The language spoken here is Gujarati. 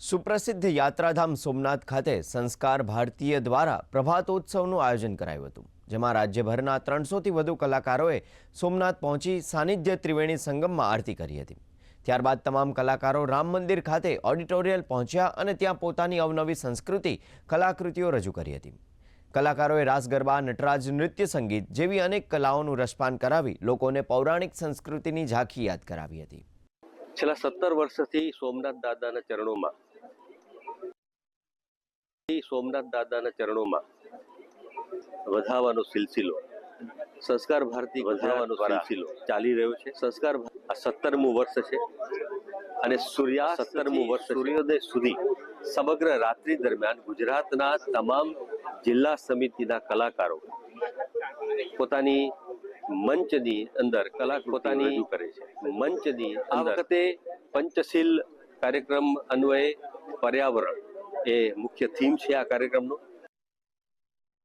સુપ્રસિદ્ધ યાત્રાધામ સોમનાથ ખાતે સંસ્કાર ભારતીય દ્વારા પ્રભાતોત્સવનું આયોજન કરાયું હતું, જેમાં રાજ્યભરના ત્રણસોથી વધુ કલાકારોએ સોમનાથ પહોંચી સાનિધ્ય ત્રિવેણી સંગમમાં આરતી કરી હતી. ત્યારબાદ તમામ કલાકારો રામ મંદિર ખાતે ઓડિટોરિયલ પહોંચ્યા અને ત્યાં પોતાની અવનવી સંસ્કૃતિ, કલાકૃતિઓ રજૂ કરી હતી. કલાકારોએ રાસ ગરબા, નટરાજ નૃત્ય સંગીત જેવી અનેક કલાઓનું રસપાન કરાવી લોકોને પૌરાણિક સંસ્કૃતિની ઝાંખી યાદ કરાવી હતી. છેલ્લા સત્તર વર્ષથી સોમનાથ દાદાના ચરણોમાં સોમનાથ દાદાના ચરણોમાં વધાવાનો સિલસિલો. સંસ્કાર ભારતી વધારવાનો સિલસિલો ચાલી રહ્યો છે. સંસ્કાર આ સત્તરમું વર્ષ છે અને સૂર્યા સત્તરમું વર્ષ સૂર્યોદય સુધી સમગ્ર રાત્રિ દરમિયાન ગુજરાતના તમામ જિલ્લા સમિતિના કલાકારો પોતાની મંચની અંદર કલા પોતાની કરે છે. મંચની આ વખતે પંચશીલ કાર્યક્રમ અન્વયે પર્યાવરણ એ મુખ્ય થીમ છે આ કાર્યક્રમનો.